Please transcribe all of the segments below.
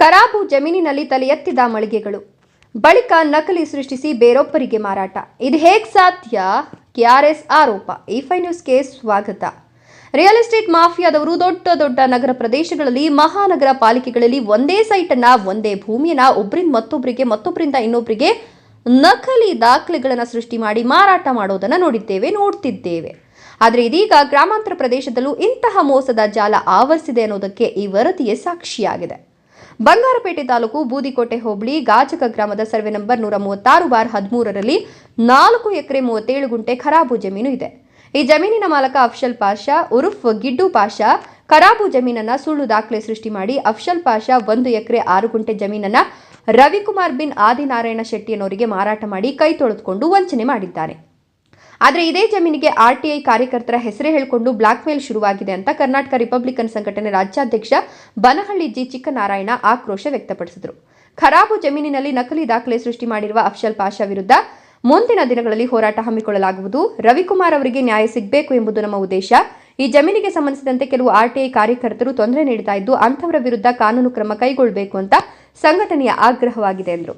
ಕರಾಬು ಜಮೀನಿನಲ್ಲಿ ತಲೆ ಎತ್ತಿದ ಮಳಿಗೆಗಳು. ಬಳಿಕ ನಕಲಿ ಸೃಷ್ಟಿಸಿ ಬೇರೊಬ್ಬರಿಗೆ ಮಾರಾಟ. ಇದು ಹೇಗೆ ಸಾಧ್ಯ? ಕೆಆರ್ಎಸ್ ಆರೋಪ. ಇಫೈ ನ್ಯೂಸ್ಗೆ ಸ್ವಾಗತ. ರಿಯಲ್ ಎಸ್ಟೇಟ್ ಮಾಫಿಯಾದವರು ದೊಡ್ಡ ದೊಡ್ಡ ನಗರ ಪ್ರದೇಶಗಳಲ್ಲಿ, ಮಹಾನಗರ ಪಾಲಿಕೆಗಳಲ್ಲಿ ಒಂದೇ ಸೈಟನ್ನ, ಒಂದೇ ಭೂಮಿಯನ್ನ ಒಬ್ಬರಿಂದ ಮತ್ತೊಬ್ಬರಿಗೆ ಮತ್ತೊಬ್ಬರಿಂದ ಇನ್ನೊಬ್ಬರಿಗೆ ನಕಲಿ ದಾಖಲೆಗಳನ್ನು ಸೃಷ್ಟಿ ಮಾಡಿ ಮಾರಾಟ ಮಾಡೋದನ್ನ ನೋಡಿದ್ದೇವೆ, ನೋಡ್ತಿದ್ದೇವೆ. ಆದರೆ ಇದೀಗ ಗ್ರಾಮಾಂತರ ಪ್ರದೇಶದಲ್ಲೂ ಇಂತಹ ಮೋಸದ ಜಾಲ ಆವರಿಸಿದೆ ಅನ್ನೋದಕ್ಕೆ ಈ ವರದಿಯೇ ಸಾಕ್ಷಿಯಾಗಿದೆ. ಬಂಗಾರಪೇಟೆ ತಾಲೂಕು ಬೂದಿಕೋಟೆ ಹೋಬಳಿ ಗಾಜಕ ಗ್ರಾಮದ ಸರ್ವೆ ನಂಬರ್ ನೂರ ಮೂವತ್ತಾರು ಬಾರ್ ಹದಿಮೂರರಲ್ಲಿ ನಾಲ್ಕು ಎಕರೆ ಮೂವತ್ತೇಳು ಗುಂಟೆ ಖರಾಬು ಜಮೀನು ಇದೆ. ಈ ಜಮೀನಿನ ಮಾಲಕ ಅಫ್ಷಲ್ ಪಾಷಾ, ಉರುಫ್ ಗಿಡ್ಡು ಪಾಷಾ, ಖರಾಬು ಜಮೀನನ್ನ ಸುಳ್ಳು ದಾಖಲೆ ಸೃಷ್ಟಿ ಮಾಡಿ ಅಫ್ಷಲ್ ಪಾಷಾ ಒಂದು ಎಕರೆ ಆರು ಗುಂಟೆ ಜಮೀನನ್ನ ರವಿಕುಮಾರ್ ಬಿನ್ ಆದಿನಾರಾಯಣ ಶೆಟ್ಟಿಯನ್ನವರಿಗೆ ಮಾರಾಟ ಮಾಡಿ ಕೈ ತೊಳೆದುಕೊಂಡು ವಂಚನೆ ಮಾಡಿದ್ದಾನೆ ಆದರೆ ಇದೇ ಜಮೀನಿಗೆ ಆರ್ಟಿಐ ಕಾರ್ಯಕರ್ತರ ಹೆಸರೇ ಹೇಳಿಕೊಂಡು ಬ್ಲಾಕ್ ಮೇಲ್ ಶುರುವಾಗಿದೆ ಅಂತ ಕರ್ನಾಟಕ ರಿಪಬ್ಲಿಕನ್ ಸಂಘಟನೆ ರಾಜ್ಯಾಧ್ಯಕ್ಷ ಬನಹಳ್ಳಿ ಜಿ ಚಿಕ್ಕನಾರಾಯಣ ಆಕ್ರೋಶ ವ್ಯಕ್ತಪಡಿಸಿದರು. ಖರಾಬು ಜಮೀನಿನಲ್ಲಿ ನಕಲಿ ದಾಖಲೆ ಸೃಷ್ಟಿ ಮಾಡಿರುವ ಅಫ್ಷಲ್ ಪಾಷಾ ವಿರುದ್ಧ ಮುಂದಿನ ದಿನಗಳಲ್ಲಿ ಹೋರಾಟ ಹಮ್ಮಿಕೊಳ್ಳಲಾಗುವುದು. ರವಿಕುಮಾರ್ ಅವರಿಗೆ ನ್ಯಾಯ ಸಿಗಬೇಕು ಎಂಬುದು ನಮ್ಮ ಉದ್ದೇಶ. ಈ ಜಮೀನಿಗೆ ಸಂಬಂಧಿಸಿದಂತೆ ಕೆಲವು ಆರ್ಟಿಐ ಕಾರ್ಯಕರ್ತರು ತೊಂದರೆ ನೀಡುತ್ತಾ ಇದ್ದು ಅಂಥವರ ವಿರುದ್ಧ ಕಾನೂನು ಕ್ರಮ ಕೈಗೊಳ್ಳಬೇಕು ಅಂತ ಸಂಘಟನೆಯ ಆಗ್ರಹವಾಗಿದೆ ಎಂದರು.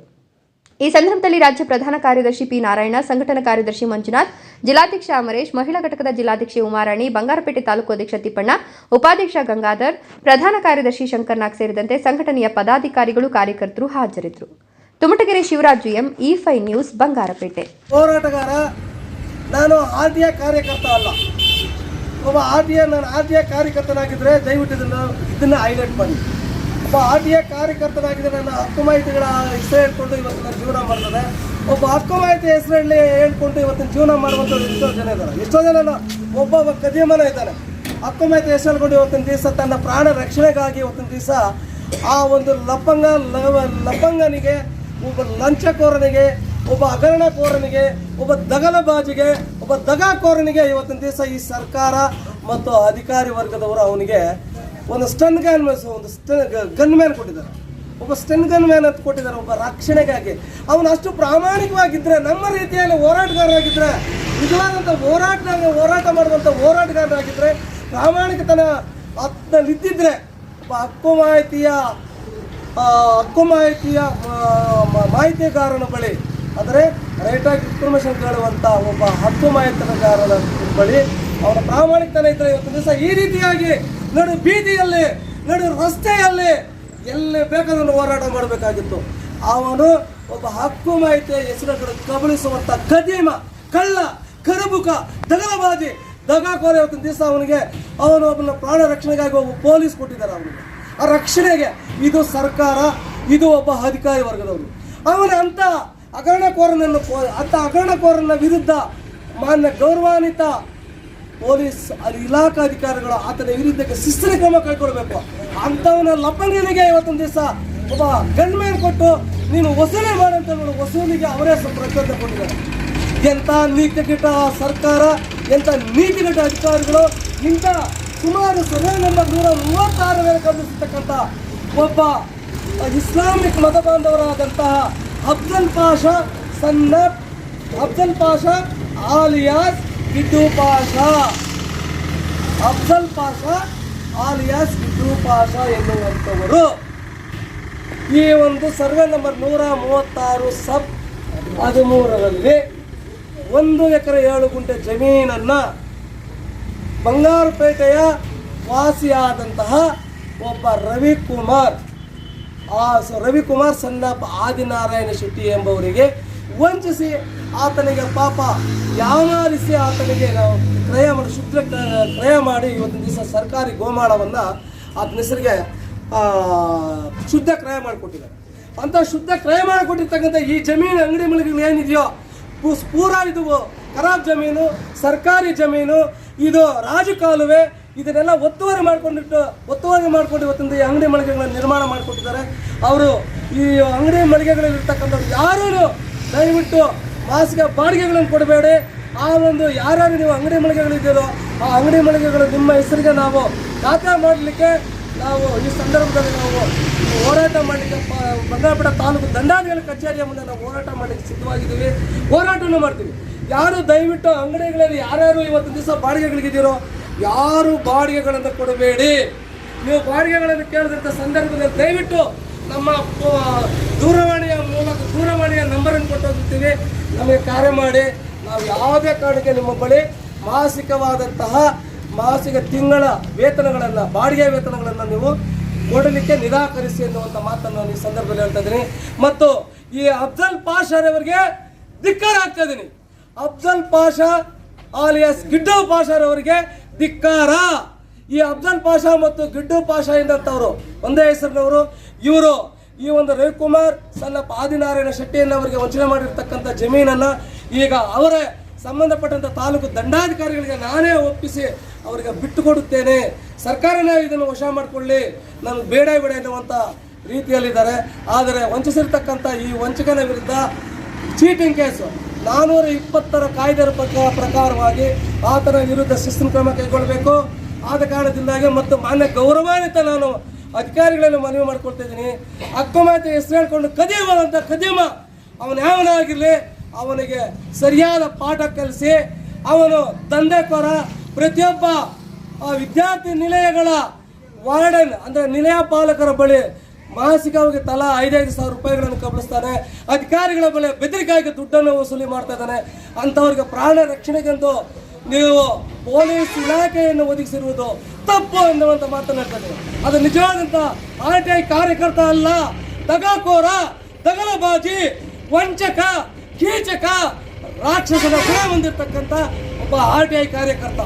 ಈ ಸಂದರ್ಭದಲ್ಲಿ ರಾಜ್ಯ ಪ್ರಧಾನ ಕಾರ್ಯದರ್ಶಿ ಪಿ ನಾರಾಯಣ, ಸಂಘಟನಾ ಕಾರ್ಯದರ್ಶಿ ಮಂಜುನಾಥ್, ಜಿಲ್ಲಾಧ್ಯಕ್ಷ ಅಮರೇಶ್, ಮಹಿಳಾ ಘಟಕದ ಜಿಲ್ಲಾಧ್ಯಕ್ಷೆ ಉಮಾರಾಣಿ, ಬಂಗಾರಪೇಟೆ ತಾಲೂಕು ಅಧ್ಯಕ್ಷ ತಿಪ್ಪಣ್ಣ, ಉಪಾಧ್ಯಕ್ಷ ಗಂಗಾಧರ್, ಪ್ರಧಾನ ಕಾರ್ಯದರ್ಶಿ ಶಂಕರ್ನಾಗ್ ಸೇರಿದಂತೆ ಸಂಘಟನೆಯ ಪದಾಧಿಕಾರಿಗಳು, ಕಾರ್ಯಕರ್ತರು ಹಾಜರಿದ್ದರು. ತುಮಟಗೆರೆ ಶಿವರಾಜು ಎಂ, ಇ ಫೈ ನ್ಯೂಸ್, ಬಂಗಾರಪೇಟೆ. ಹೋರಾಟಗಾರ, ನಾನು ಆದ್ಯ ಕಾರ್ಯಕರ್ತ ಅಲ್ಲ. ಒಬ್ಬ ಆದ್ಯ ನಾನು ಆದ್ಯ ಕಾರ್ಯಕರ್ತನಾಗಿದ್ದರೆ ದಯವಿಟ್ಟು ಇದನ್ನು ಇದನ್ನು ಹೈಲೈಟ್ ಮಾಡಿ. ಒಬ್ಬ ಆದ್ಯ ಕಾರ್ಯಕರ್ತನಾಗಿದ್ದರೆ ನನ್ನ ಹಕ್ಕು ಮಾಹಿತಿಗಳ ಹೆಸರು ಹೇಳ್ಕೊಂಡು ಇವತ್ತು ನನ್ನ ಜೀವನ ಮಾಡ್ತದೆ. ಒಬ್ಬ ಹಕ್ಕು ಮಾಹಿತಿ ಹೆಸರಲ್ಲಿ ಹೇಳ್ಕೊಂಡು ಇವತ್ತಿನ ಜೀವನ ಮಾಡುವಂಥ ಎಷ್ಟೋ ಜನ ಇದ್ದಾರೆ. ಎಷ್ಟೋ ಜನ ಒಬ್ಬ ಒಬ್ಬ ಕದಿಯಮನ ಇದ್ದಾನೆ. ಹಕ್ಕು ಮಾಹಿತಿ ಹೆಸರು ಇವತ್ತಿನ ದಿವಸ ತನ್ನ ಪ್ರಾಣ ರಕ್ಷಣೆಗಾಗಿ ಇವತ್ತಿನ ದಿವಸ ಆ ಒಂದು ಲಪ್ಪಂಗ ಲಪ್ಪಂಗನಿಗೆ ಒಬ್ಬ ಲಂಚಕೋರನಿಗೆ, ಒಬ್ಬ ಹಗರಣಕೋರನಿಗೆ, ಒಬ್ಬ ದಗಲಬಾಜಿಗೆ, ಒಬ್ಬ ದಗಾಕೋರನಿಗೆ ಇವತ್ತಿನ ದಿವಸ ಈ ಸರ್ಕಾರ ಮತ್ತು ಅಧಿಕಾರಿ ವರ್ಗದವರು ಅವನಿಗೆ ಒಂದು ಸ್ಟನ್ ಗನ್ ಒಂದು ಸ್ಟನ್ ಗನ್ ಮ್ಯಾನ್ ಕೊಟ್ಟಿದ್ದಾರೆ. ಒಬ್ಬ ಸ್ಟನ್ ಗನ್ ಮ್ಯಾನ್ ಅಂತ ಕೊಟ್ಟಿದ್ದಾರೆ, ಒಬ್ಬ ರಕ್ಷಣೆಗಾಗಿ. ಅವನು ಅಷ್ಟು ಪ್ರಾಮಾಣಿಕವಾಗಿದ್ದರೆ ನಮ್ಮ ರೀತಿಯಲ್ಲಿ ಹೋರಾಟಗಾರರಾಗಿದ್ದರೆ ನಿಜವಾದಂಥ ಹೋರಾಟ ಹೋರಾಟ ಮಾಡುವಂಥ ಹೋರಾಟಗಾರರಾಗಿದ್ದರೆ ಪ್ರಾಮಾಣಿಕತನ ಅದ್ನಲ್ಲಿದ್ದಿದ್ರೆ ಒಬ್ಬ ಹಕ್ಕು ಮಾಹಿತಿಯ ಹಕ್ಕು ಮಾಹಿತಿಯ ಮಾಹಿತಿಗಾರನ ಬಳಿ ಅಂದರೆ ರೈಟ್ ಆಗಿ ಇನ್ಫಾರ್ಮೇಷನ್ ಕೇಳುವಂಥ ಒಬ್ಬ ಹಕ್ಕು ಮಾಹಿತಿಗಾರನ ಬಳಿ ಅವನ ಪ್ರಾಮಾಣಿಕತನ ಇದ್ದರೆ ಇವತ್ತು ದಿವಸ ಈ ರೀತಿಯಾಗಿ ನಡು ಬೀದಿಯಲ್ಲಿ, ನಡು ರಸ್ತೆಯಲ್ಲಿ ಎಲ್ಲಿ ಬೇಕಾದ್ರೂ ಹೋರಾಟ ಮಾಡಬೇಕಾಗಿತ್ತು. ಅವನು ಒಬ್ಬ ಹಕ್ಕು ಮಾಹಿತಿಯ ಹೆಸರುಗಳು ಕಬಳಿಸುವಂಥ ಕದೀಮ, ಕಳ್ಳ, ಕರಬುಕ ದಗಲಬಾಜಿ ದಗಾಕೋರ ಇವತ್ತಿನ ದಿವಸ ಅವನಿಗೆ, ಅವನು ಒಬ್ಬನ ಪ್ರಾಣ ರಕ್ಷಣೆಗಾಗಿ ಒಬ್ಬ ಪೊಲೀಸ್ ಕೊಟ್ಟಿದ್ದಾರೆ ಅವನಿಗೆ. ಆ ರಕ್ಷಣೆಗೆ ಇದು ಸರ್ಕಾರ, ಇದು ಒಬ್ಬ ಅಧಿಕಾರಿ ವರ್ಗದವರು. ಅವನ ಅಂತ ಹಗರಣಕೋರನನ್ನು ಅಂಥ ಅಂತ ಹಗರಣಕೋರನ ವಿರುದ್ಧ ಮಾನ್ಯ ಗೌರವಾನ್ವಿತ ಪೊಲೀಸ್ ಇಲಾಖಾ ಅಧಿಕಾರಿಗಳು ಆತನ ವಿರುದ್ಧಕ್ಕೆ ಶಿಸ್ತಿನ ಕ್ರಮ ಕೈಗೊಳ್ಳಬೇಕು. ಅಂತವನ ಲಪ್ಪಂಗನಿಗೆ ಇವತ್ತೊಂದು ದಿವಸ ಒಬ್ಬ ಗಂಡ್ಮೇನ್ ಕೊಟ್ಟು, ನೀನು ವಸೂಲಿ ಮಾಡಂತ ವಸೂಲಿಗೆ ಅವರೇ ಪ್ರಚೋದನೆ ಕೊಟ್ಟಿದ್ದಾರೆ ಎಂಥ ನೀತಿಗಿಟ್ಟ ಸರ್ಕಾರ, ಎಂಥ ನೀತಿಗಿಟ್ಟ ಅಧಿಕಾರಿಗಳು, ಇಂಥ ಸುಮಾರು ಸರ್ವೆ ನಂಬರ್ ನೂರ ಗಮನಿಸತಕ್ಕಂಥ ಒಬ್ಬ ಇಸ್ಲಾಮಿಕ್ ಮತ ಬಾಂಧವರಾದಂತಹ ಅಫ್ಜಲ್ ಪಾಷಾ, ಸನ್ನತ್ ಅಫ್ಜಲ್ ಪಾಷಾ, ಆಲಿಯಾಸ್ ಗಿಡ್ಡು ಪಾಷ ಅಫ್ಜಲ್ ಪಾಷ ಆಲಿಯಾಸ್ ಗಿಡ್ಡು ಪಾಷ ಎನ್ನುವಂಥವರು. ಈ ಒಂದು ಸರ್ವೆ ನಂಬರ್ ನೂರ ಮೂವತ್ತಾರು ಸಬ್ ಹದಿಮೂರರಲ್ಲಿ ಒಂದು ಎಕರೆ ಏಳು ಗುಂಟೆ ಜಮೀನನ್ನು ಬಂಗಾರಪೇಟೆಯ ವಾಸಿಯಾದಂತಹ ಒಬ್ಬ ರವಿಕುಮಾರ್. ಆ ರವಿಕುಮಾರ್ ಸನ್ನಪ್ಪ ಆದಿನಾರಾಯಣ ಶೆಟ್ಟಿ ಎಂಬವರಿಗೆ ವಂಚಿಸಿ ಆತನಿಗೆ ಪಾಪ ಯಾವನಾರಿಸಿ ಆತನಿಗೆ ನಾವು ಕ್ರಯ ಮಾಡಿ, ಶುದ್ಧ ಕ್ರಯ ಮಾಡಿ ಇವತ್ತಿನ ದಿವಸ ಸರ್ಕಾರಿ ಗೋಮಾಳವನ್ನು ಆತನ ಹೆಸರಿಗೆ ಶುದ್ಧ ಕ್ರಯ ಮಾಡಿಕೊಟ್ಟಿದ್ದಾರೆ. ಅಂತ ಶುದ್ಧ ಕ್ರಯ ಮಾಡಿಕೊಟ್ಟಿರ್ತಕ್ಕಂಥ ಈ ಜಮೀನು ಅಂಗಡಿ ಮಳಿಗೆಗಳು ಏನಿದೆಯೋ ಪೂರ ಪೂರಾ ಇದು ಖರಾಬ್ ಜಮೀನು, ಸರ್ಕಾರಿ ಜಮೀನು, ಇದು ರಾಜಕಾಲುವೆ, ಇದನ್ನೆಲ್ಲ ಒತ್ತುವರಿ ಮಾಡಿಕೊಂಡಿಟ್ಟು, ಒತ್ತುವರಿ ಮಾಡ್ಕೊಂಡು ಇವತ್ತಿಂದ ಈ ಅಂಗಡಿ ಮಳಿಗೆಗಳನ್ನು ನಿರ್ಮಾಣ ಮಾಡಿಕೊಟ್ಟಿದ್ದಾರೆ. ಅವರು ಈ ಅಂಗಡಿ ಮಳಿಗೆಗಳಲ್ಲಿ ಇರ್ತಕ್ಕಂಥವ್ರು ಯಾರೂ ದಯವಿಟ್ಟು ಮಾಸಿಕ ಬಾಡಿಗೆಗಳನ್ನು ಕೊಡಬೇಡಿ. ಆ ಒಂದು ಯಾರ್ಯಾರು ನೀವು ಅಂಗಡಿ ಮಳಿಗೆಗಳಿದ್ದೀರೋ, ಆ ಅಂಗಡಿ ಮಳಿಗೆಗಳು ನಿಮ್ಮ ಹೆಸರಿಗೆ ನಾವು ಖಾತೆ ಮಾಡಲಿಕ್ಕೆ ನಾವು ಈ ಸಂದರ್ಭದಲ್ಲಿ ನಾವು ಹೋರಾಟ ಮಾಡಲಿಕ್ಕೆ ಬಂಗಾರಪೇಟೆ ತಾಲೂಕು ದಂಡಾಧಿಕಾರಿ ಕಚೇರಿಯ ಮುಂದೆ ನಾವು ಹೋರಾಟ ಮಾಡಲಿಕ್ಕೆ ಸಿದ್ಧವಾಗಿದ್ದೀವಿ. ಹೋರಾಟವನ್ನು ಮಾಡ್ತೀವಿ. ಯಾರು ದಯವಿಟ್ಟು ಅಂಗಡಿಗಳಲ್ಲಿ ಯಾರ್ಯಾರು ಇವತ್ತು ದಿವಸ ಬಾಡಿಗೆಗಳಿಗಿದ್ದೀರೋ, ಯಾರು ಬಾಡಿಗೆಗಳನ್ನು ಕೊಡಬೇಡಿ. ನೀವು ಬಾಡಿಗೆಗಳನ್ನು ಕೇಳಿದಂಥ ಸಂದರ್ಭದಲ್ಲಿ ದಯವಿಟ್ಟು ನಮ್ಮ ದೂರವಾಣಿಯ ಮೂಲಕ ದೂರವಾಣಿಯ ನಂಬರನ್ನು ಕೊಟ್ಟೋಗಿರ್ತೀವಿ ನಮಗೆ ಕಾರ್ಯ ಮಾಡಿ. ನಾವು ಯಾವುದೇ ಕಾರಣಕ್ಕೆ ನಿಮ್ಮ ಬಳಿ ಮಾಸಿಕವಾದಂತಹ ಮಾಸಿಕ ತಿಂಗಳ ವೇತನಗಳನ್ನು, ಬಾಡಿಗೆ ವೇತನಗಳನ್ನು ನೀವು ಕೊಡಲಿಕ್ಕೆ ನಿರಾಕರಿಸಿ ಎನ್ನುವಂಥ ಮಾತನ್ನು ನಾನು ಈ ಸಂದರ್ಭದಲ್ಲಿ ಹೇಳ್ತಾ ಇದ್ದೀನಿ. ಮತ್ತು ಈ ಅಫ್ಜಲ್ ಪಾಷಾರವರಿಗೆ ಧಿಕ್ಕಾರ ಆಗ್ತಾ ಇದ್ದೀನಿ. ಅಫ್ಜಲ್ ಪಾಷಾ, ಆಲಿಯಾಸ್ ಗಿಡ್ಡವ್ ಪಾಷಾರವರಿಗೆ ಧಿಕ್ಕಾರ. ಈ ಅಫ್ಜಲ್ ಪಾಷಾ ಮತ್ತು ಗಿಡ್ಡು ಪಾಷಾ ಎಂದಂಥವ್ರು, ಒಂದೇ ಹೆಸರಿನವರು, ಇವರು ಈ ಒಂದು ರವಿಕುಮಾರ್ ಸಣ್ಣ ಆದಿನಾರಾಯಣ ಶೆಟ್ಟಿಯನ್ನವರಿಗೆ ವಂಚನೆ ಮಾಡಿರ್ತಕ್ಕಂಥ ಜಮೀನನ್ನು ಈಗ ಅವರೇ ಸಂಬಂಧಪಟ್ಟಂಥ ತಾಲೂಕು ದಂಡಾಧಿಕಾರಿಗಳಿಗೆ ನಾನೇ ಒಪ್ಪಿಸಿ ಅವರಿಗೆ ಬಿಟ್ಟುಕೊಡುತ್ತೇನೆ. ಸರ್ಕಾರನೇ ಇದನ್ನು ವಶ ಮಾಡಿಕೊಳ್ಳಿ. ನನಗೆ ಬೇಡ ಬೇಡ ಎನ್ನುವಂಥ ರೀತಿಯಲ್ಲಿದ್ದಾರೆ. ಆದರೆ ವಂಚಿಸಿರ್ತಕ್ಕಂಥ ಈ ವಂಚಕನ ವಿರುದ್ಧ ಚೀಟಿಂಗ್ ಕೇಸು. ನಾನ್ನೂರ ಇಪ್ಪತ್ತರ ಕಾಯ್ದೆ ಪ್ರಕಾರ ಪ್ರಕಾರವಾಗಿ ಆತನ ವಿರುದ್ಧ ಶಿಸ್ತಿನ ಕ್ರಮ ಕೈಗೊಳ್ಳಬೇಕು. ಆದ ಕಾರಣದಿಂದಾಗಿ ಮತ್ತು ಮಾನ್ಯ ಗೌರವಾನ್ವಿತ ನಾನು ಅಧಿಕಾರಿಗಳನ್ನು ಮನವಿ ಮಾಡ್ಕೊಳ್ತಾ ಇದ್ದೀನಿ. ಅಕ್ಕಮಾತೆ ಹೆಸರು ಹೇಳ್ಕೊಂಡು ಕದಿಯಮ ಅಂತ ಕದಿಯಮ ಅವನು ಯಾವನಾಗಿರಲಿ ಅವನಿಗೆ ಸರಿಯಾದ ಪಾಠ ಕಲಿಸಿ, ಅವನು ದಂಧೆಕೋರ, ಪ್ರತಿಯೊಬ್ಬ ವಿದ್ಯಾರ್ಥಿ ನಿಲಯಗಳ ವಾರ್ಡನ್, ಅಂದರೆ ನಿಲಯ ಪಾಲಕರ ಬಳಿ ಮಾಸಿಕವಾಗಿ ತಲಾ ಐದೈದು ಸಾವಿರ ರೂಪಾಯಿಗಳನ್ನು ಕಬಳಿಸ್ತಾನೆ. ಅಧಿಕಾರಿಗಳ ಬಳಿ ಬೆದರಿಕೆಯಾಗಿ ದುಡ್ಡನ್ನು ವಸೂಲಿ ಮಾಡ್ತಾ ಇದ್ದಾನೆ. ಅಂಥವ್ರಿಗೆ ಪ್ರಾಣ ರಕ್ಷಣೆಗೆಂದು ನೀವು ಪೊಲೀಸ್ ಇಲಾಖೆಯನ್ನು ಒದಗಿಸಿರುವುದು ತಪ್ಪು ಎನ್ನುವಂತ ಮಾತನಾಡ್ತಾರೆ ಅದು ನಿಜವಾದಂತ ಆರ್ ಟಿ ಐ ಕಾರ್ಯಕರ್ತ ಅಲ್ಲ. ದಗಾಕೋರ, ದಗಲಬಾಜಿ, ವಂಚಕ, ಕೀಚಕ, ರಾಕ್ಷಸನ ಗುಣ ಹೊಂದಿರತಕ್ಕಂಥ ಒಬ್ಬ ಆರ್ ಟಿ ಐ ಕಾರ್ಯಕರ್ತ.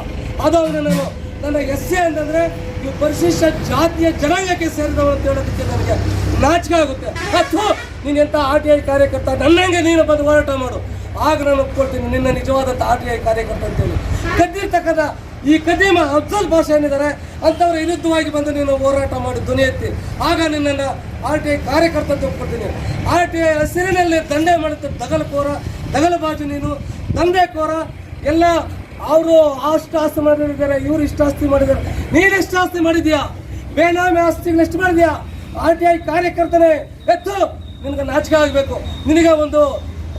ಅದು ನಾನು ನನ್ನ ಎಸ್ ಎ ಅಂತಂದ್ರೆ ಇವು ಪರಿಶಿಷ್ಟ ಜಾತಿಯ ಜನಾಂಗಕ್ಕೆ ಸೇರಿದವರು ಅಂತ ಹೇಳೋದಕ್ಕೆ ನನಗೆ ನಾಚಿಕೆ ಆಗುತ್ತೆ. ಅಥವಾ ನೀನು ಆರ್ ಟಿ ಐ ಕಾರ್ಯಕರ್ತ? ನನ್ನಂಗೆ ನೀನು ಬಂದು ಹೋರಾಟ ಮಾಡು. ಆಗ ನಾನು ಒಪ್ಕೊಳ್ತೀನಿ, ನಿನ್ನ ನಿಜವಾದಂಥ ಆರ್ ಟಿ ಐ ಕಾರ್ಯಕರ್ತ ಅಂತೇಳಿ ಕದ್ದಿರ್ತಕ್ಕಂಥ ಈ ಕದೀಮ ಅಫ್ಜಲ್ ಭಾಷೆ ಏನಿದ್ದಾರೆ, ಅಂಥವ್ರ ವಿರುದ್ಧವಾಗಿ ಬಂದು ನೀನು ಹೋರಾಟ ಮಾಡಿ ಧ್ವನಿ ಎತ್ತಿ ಆಗ ನಿನ್ನನ್ನು ಆರ್ ಟಿ ಐ ಕಾರ್ಯಕರ್ತ ಒಪ್ಕೊಳ್ತೀನಿ ಆರ್ ಟಿ ಐ ಹಸಿರಿನಲ್ಲಿ ದಂಡೆ ಮಾಡುತ್ತೆ ದಗಲಕೋರ ದಗಲಬಾಜು ನೀನು. ದಂಧೆಕೋರ ಎಲ್ಲ ಅವರು ಅಷ್ಟು ಆಸ್ತಿ ಮಾಡಿದ್ದಾರೆ, ಇವರು ಇಷ್ಟು ಆಸ್ತಿ ಮಾಡಿದ್ದಾರೆ. ನೀನು ಎಷ್ಟು ಆಸ್ತಿ ಮಾಡಿದ್ಯಾ ಬೇನಾಮಿ ಆಸ್ತಿಗಳು ಎಷ್ಟು ಮಾಡಿದ್ಯಾ? ಆರ್ ಟಿ ಐ ಕಾರ್ಯಕರ್ತನೇ, ಎತ್ತು. ನಿನಗೆ ನಾಚಿಕೆ ಆಗಬೇಕು. ನಿನಗೆ ಒಂದು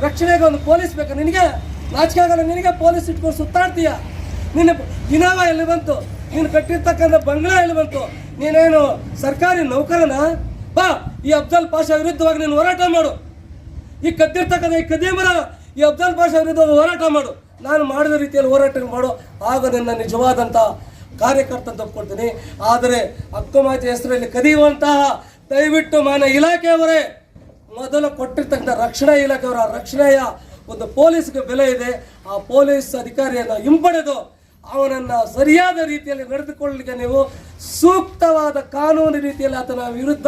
ರಕ್ಷಣೆಗೆ ಒಂದು ಪೊಲೀಸ್ ಬೇಕು. ನಿನಗೆ ನಾಚಿಕೆ ನಿನಗೆ ಪೊಲೀಸ್ ಇಟ್ಕೊಂಡು ಸುತ್ತಾಡ್ತೀಯ? ನಿನ್ನ ದಿನಾವ ಎಲ್ಲಿ ಬಂತು? ನೀನು ಕಟ್ಟಿರ್ತಕ್ಕಂಥ ಬಂಗ್ಲಾ ಎಲ್ಲಿ ಬಂತು? ನೀನೇನು ಸರ್ಕಾರಿ ನೌಕರನ? ಬಾ, ಈ ಅಫ್ಜಲ್ ಪಾಷ ವಿರುದ್ಧವಾಗಿ ನೀನು ಹೋರಾಟ ಮಾಡು. ಈ ಕದ್ದಿರ್ತಕ್ಕಂಥ ಈ ಕದೀಮರ ಈ ಅಫ್ಜಲ್ ಪಾಷಾ ವಿರುದ್ಧವಾಗಿ ಹೋರಾಟ ಮಾಡು. ನಾನು ಮಾಡಿದ ರೀತಿಯಲ್ಲಿ ಹೋರಾಟ ಮಾಡು. ಆಗ ನನ್ನ ನಿಜವಾದಂಥ ಕಾರ್ಯಕರ್ತ ತಪ್ಪಿಕೊಡ್ತೀನಿ. ಆದರೆ ಅಕ್ಕಮಾತಿ ಹೆಸರಲ್ಲಿ ಕದಿಯುವಂತಹ ದಯವಿಟ್ಟು ಮಾನ್ಯ ಇಲಾಖೆಯವರೇ, ಮೊದಲು ಕೊಟ್ಟಿರ್ತಕ್ಕಂಥ ರಕ್ಷಣಾ ಇಲಾಖೆಯವರ ರಕ್ಷಣೆಯ ಒಂದು ಪೊಲೀಸ್ಗೆ ಬೆಲೆ ಇದೆ, ಆ ಪೊಲೀಸ್ ಅಧಿಕಾರಿಯನ್ನು ಹಿಂಪಡೆದು ಅವನನ್ನು ಸರಿಯಾದ ರೀತಿಯಲ್ಲಿ ನಡೆದುಕೊಳ್ಳಲಿಕ್ಕೆ ನೀವು ಸೂಕ್ತವಾದ ಕಾನೂನು ರೀತಿಯಲ್ಲಿ ಆತನ ವಿರುದ್ಧ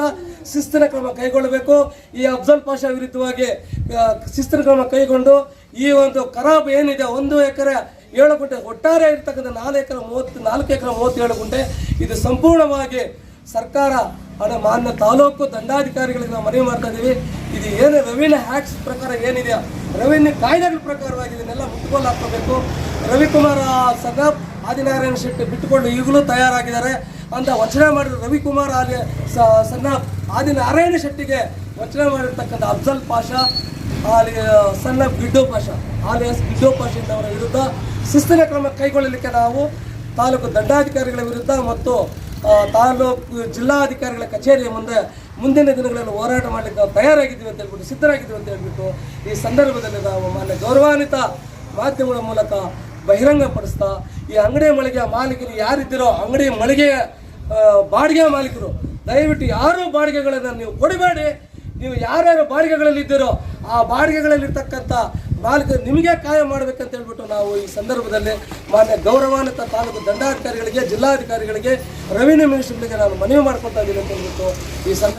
ಶಿಸ್ತಿನ ಕ್ರಮ ಕೈಗೊಳ್ಳಬೇಕು. ಈ ಅಫ್ಜಲ್ ಪಾಷ ವಿರುದ್ಧವಾಗಿ ಶಿಸ್ತಿನ ಕ್ರಮ ಕೈಗೊಂಡು ಈ ಒಂದು ಖರಾಬ್ ಏನಿದೆ, ಒಂದು ಎಕರೆ ಏಳು ಗುಂಟೆ, ಒಟ್ಟಾರೆ ಇರ್ತಕ್ಕಂಥ ನಾಲ್ಕು ಎಕರೆ ಮೂವತ್ತು, ನಾಲ್ಕು ಎಕರೆ ಮೂವತ್ತೇಳು ಗುಂಟೆ, ಇದು ಸಂಪೂರ್ಣವಾಗಿ ಸರ್ಕಾರ, ಅದು ಮಾನ್ಯ ತಾಲೂಕು ದಂಡಾಧಿಕಾರಿಗಳಿಗೆ ನಾವು ಮನವಿ ಮಾಡ್ತಾ ಇದ್ದೀವಿ ಇದು ಏನು ರೆವಿನ್ಯೂ ಹ್ಯಾಕ್ಸ್ ಪ್ರಕಾರ ಏನಿದೆ ರೆವಿನ್ಯೂ ಕಾಯ್ದೆಗಳ ಪ್ರಕಾರವಾಗಿ ಇದನ್ನೆಲ್ಲ ಮುಟ್ಕೊಂಡು ಹಾಕೋಬೇಕು ರವಿಕುಮಾರ್ ಸದಾ ಆದಿನಾರಾಯಣ ಶೆಟ್ಟಿ ಬಿಟ್ಟುಕೊಂಡು ಈಗಲೂ ತಯಾರಾಗಿದ್ದಾರೆ. ಅಂತ ವಚನ ಮಾಡಿದ ರವಿಕುಮಾರ್ ಆದಿ ಸಣ್ಣ ಆದಿನಾರಾಯಣ ಶೆಟ್ಟಿಗೆ ವಚನ ಮಾಡಿರ್ತಕ್ಕಂಥ ಅಫ್ಜಲ್ ಪಾಷಾ ಆಲಿ ಸಣ್ಣ ಬಿಡ್ಡೋ ಪಾಷಾ ಎಸ್ ಬಿಡ್ಡೋ ಪಾಷಿಂದವರ ವಿರುದ್ಧ ಶಿಸ್ತಿನ ಕ್ರಮ ಕೈಗೊಳ್ಳಲಿಕ್ಕೆ ನಾವು ತಾಲೂಕು ದಂಡಾಧಿಕಾರಿಗಳ ವಿರುದ್ಧ ಮತ್ತು ತಾಲೂಕು ಜಿಲ್ಲಾಧಿಕಾರಿಗಳ ಕಚೇರಿಯ ಮುಂದೆ ಮುಂದಿನ ದಿನಗಳಲ್ಲಿ ಹೋರಾಟ ಮಾಡಲಿಕ್ಕೆ ನಾವು ತಯಾರಾಗಿದ್ದೀವಿ ಅಂತ ಹೇಳ್ಬಿಟ್ಟು, ಸಿದ್ಧರಾಗಿದ್ದೀವಿ ಅಂತ ಹೇಳ್ಬಿಟ್ಟು ಈ ಸಂದರ್ಭದಲ್ಲಿ ನಾವು ಮಾನ್ಯ ಗೌರವಾನ್ವಿತ ಮಾಧ್ಯಮಗಳ ಮೂಲಕ ಬಹಿರಂಗಪಡಿಸ್ತಾ, ಈ ಅಂಗಡಿ ಮಳಿಗೆಯ ಮಾಲೀಕರು ಯಾರಿದ್ದೀರೋ, ಅಂಗಡಿ ಮಳಿಗೆಯ ಬಾಡಿಗೆ ಮಾಲೀಕರು, ದಯವಿಟ್ಟು ಯಾರು ಬಾಡಿಗೆಗಳನ್ನು ನೀವು ಕೊಡಬೇಡಿ. ನೀವು ಯಾರ್ಯಾರು ಬಾಡಿಗೆಗಳಲ್ಲಿ ಇದ್ದೀರೋ ಆ ಬಾಡಿಗೆಗಳಲ್ಲಿರ್ತಕ್ಕಂಥ ಮಾಲೀಕರು ನಿಮಗೆ ಕಾಯ ಮಾಡಬೇಕಂತ ಹೇಳ್ಬಿಟ್ಟು ನಾವು ಈ ಸಂದರ್ಭದಲ್ಲಿ ಮಾನ್ಯ ಗೌರವಾನ್ವಿತ ತಾಲೂಕು ದಂಡಾಧಿಕಾರಿಗಳಿಗೆ, ಜಿಲ್ಲಾಧಿಕಾರಿಗಳಿಗೆ, ರೆವಿನ್ಯೂ ಮಿನಿಸ್ಟರ್ಗಳಿಗೆ ನಾನು ಮನವಿ ಮಾಡ್ಕೊತಾ ಇದ್ದೀನಿ ಅಂತ ಹೇಳ್ಬಿಟ್ಟು ಈ ಸಂದರ್ಭ